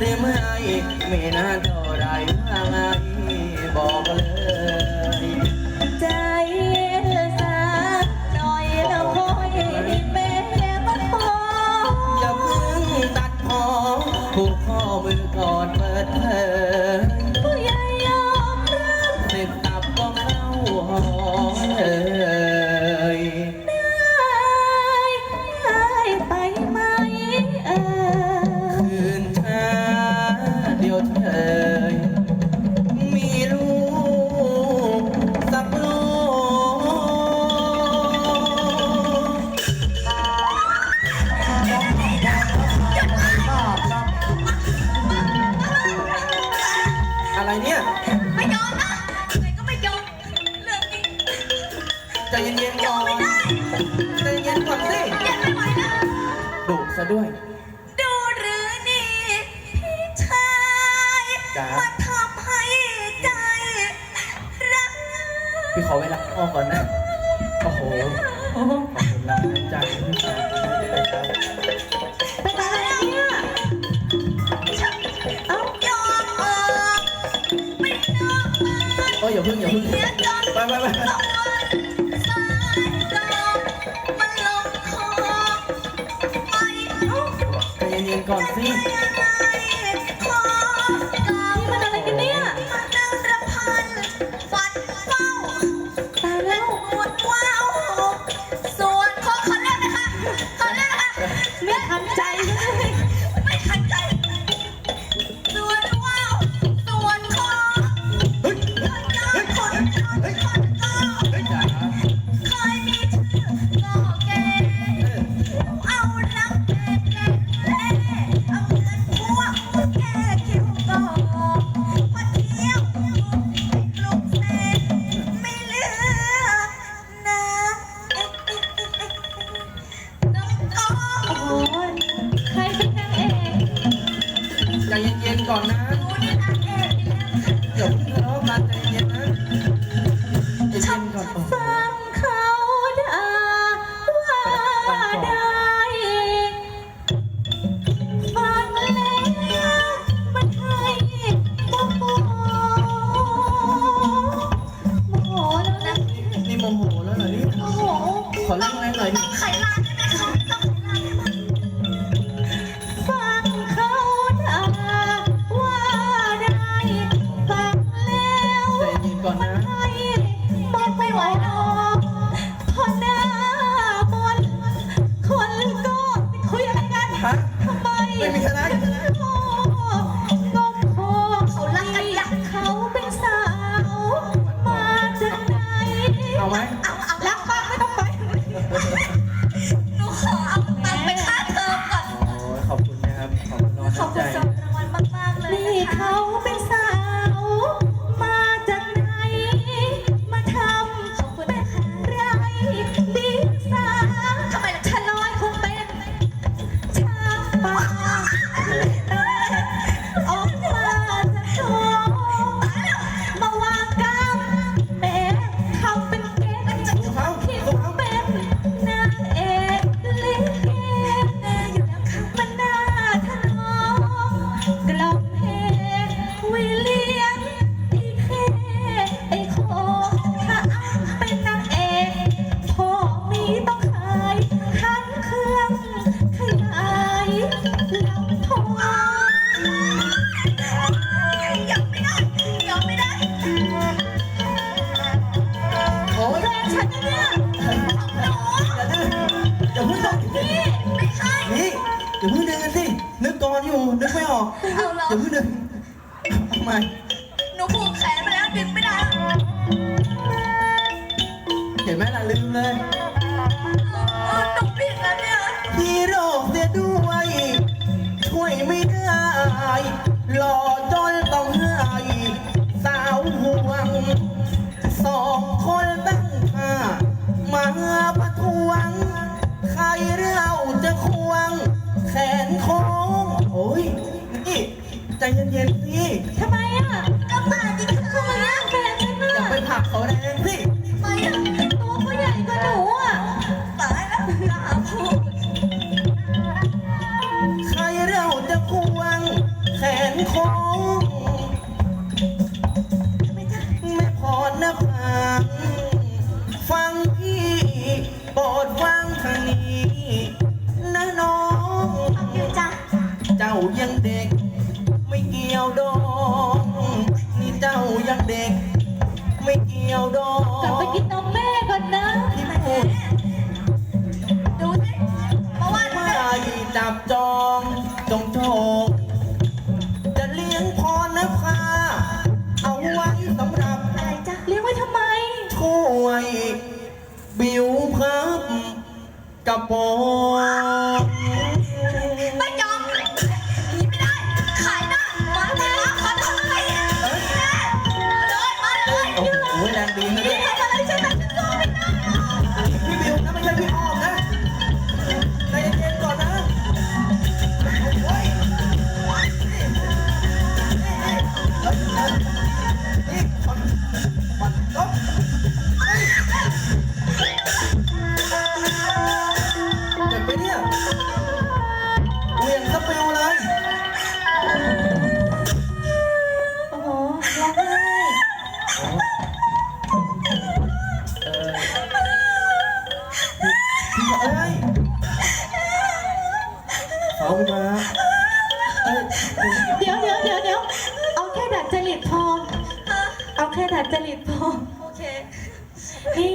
หรือไม่ไม่นานเท่าไรว่าไงบอก ไม่ยอมนะไหนก็ไม่ยอมเรื่องนี้ใจเย็นๆก่อนใจเย็นก่อนสิแกไม่ไหวนะดุซะด้วย ดูหรือนี่พี่ชายจ๊ะ มาทำให้ใจรักพี่ขอเวลาพ่อก่อนนะ โอ้โห ขอบคุณนะจ้า เพิ่งอย่าพิ่งไปไปไปเย็นๆก่อนสิ ก่อนนะ Illinois. อย่าพิ่นี่ไม่ไอย่าเพิ่งดึงกันสิ นึกก่ออยู่ นึกไม่ออกอหรอย่าเพิ่งดึงทำไมหนูผูกแขนไปแล้วดึงไม่ได้เห็นไหละลืมเลย เออหปิดแล้เนี่ยที่โรคเสียด้วย ช่วยไม่ได้ หลอก ใจเย็นๆสิใทำไมอะก็ป่าดิค่ะเขามาแย่งแฟนฉันอย่าน่ไปผักเขาแรงสิทำไมอะตัวเขาใหญ่กว่าหนูอะตายแล้วกล้าพูดใครเราจะควงแขนของไม่พอนะพางฟังพี่โปรดฟังทางนี้ กับผม เด้สามาเเดี๋ยวเดี๋ยวเดี๋ยวเดี๋ยวเอาแค่ดัดจริตพอ เอาแค่ดัดจริตพอ โอเค นี่